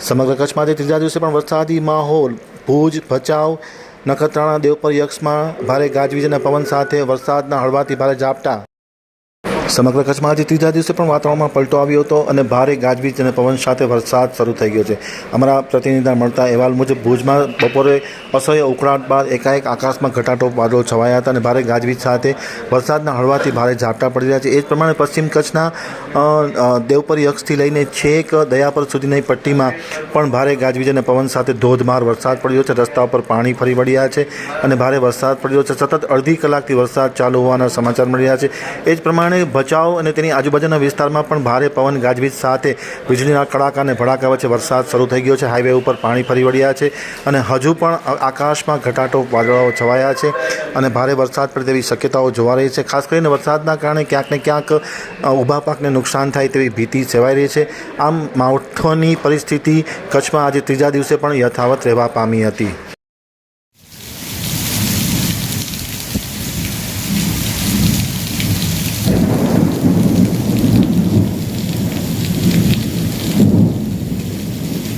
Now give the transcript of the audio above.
સમગ્ર કચ્છમાંથી ત્રીજા દિવસે પણ વરસાદી માહોલ. ભુજ, ભચાઉ, નખત્રાણા, દેવપર, યક્ષમાં ભારે ગાજવીજ અને પવન સાથે વરસાદના હળવાથી ભારે ઝાપટા. સમગ્ર કચ્છમાં આજે ત્રીજા દિવસે પણ વાતાવરણમાં પલટો આવ્યો હતો અને ભારે ગાજવીજ અને પવન સાથે વરસાદ શરૂ થઈ ગયો છે. અમારા પ્રતિનિધિના મળતા અહેવાલ મુજબ ભુજમાં બપોરે અસહ્ય ઉકળાટ બાદ એકાએક આકાશમાં ઘટાટો વાદળો છવાયા હતા અને ભારે ગાજવીજ સાથે વરસાદના હળવાથી ભારે ઝાપટા પડી રહ્યા છે. એ જ પ્રમાણે પશ્ચિમ કચ્છના દેવપરી અક્ષથી લઈને છેક દયાપર સુધીની પટ્ટીમાં પણ ભારે ગાજવીજ અને પવન સાથે ધોધમાર વરસાદ પડ્યો છે. રસ્તા પર પાણી ફરી વળ્યા છે અને ભારે વરસાદ પડ્યો છે. સતત અડધી કલાકથી વરસાદ ચાલુ હોવાના સમાચાર મળી રહ્યા છે. એ જ પ્રમાણે ભચાઉ અને તેની આજુબાજુના વિસ્તારમાં પણ ભારે પવન ગાજવીજ સાથે વીજળીના કડાકા અને ભડાકા વચ્ચે વરસાદ શરૂ થઈ ગયો છે. હાઈવે ઉપર પાણી ફરી વળ્યા છે અને હજુ પણ આકાશમાં ઘટાટો વાદળાઓ છવાયા છે અને ભારે વરસાદ પડે તેવી શક્યતાઓ જોવા રહી છે. ખાસ કરીને વરસાદના કારણે ક્યાંક ને ક્યાંક ઊભા પાકને નુકસાન થાય તેવી ભીતિ સેવાઈ રહી છે. આમ માવઠોની પરિસ્થિતિ કચ્છમાં આજે ત્રીજા દિવસે પણ યથાવત રહેવા પામી હતી.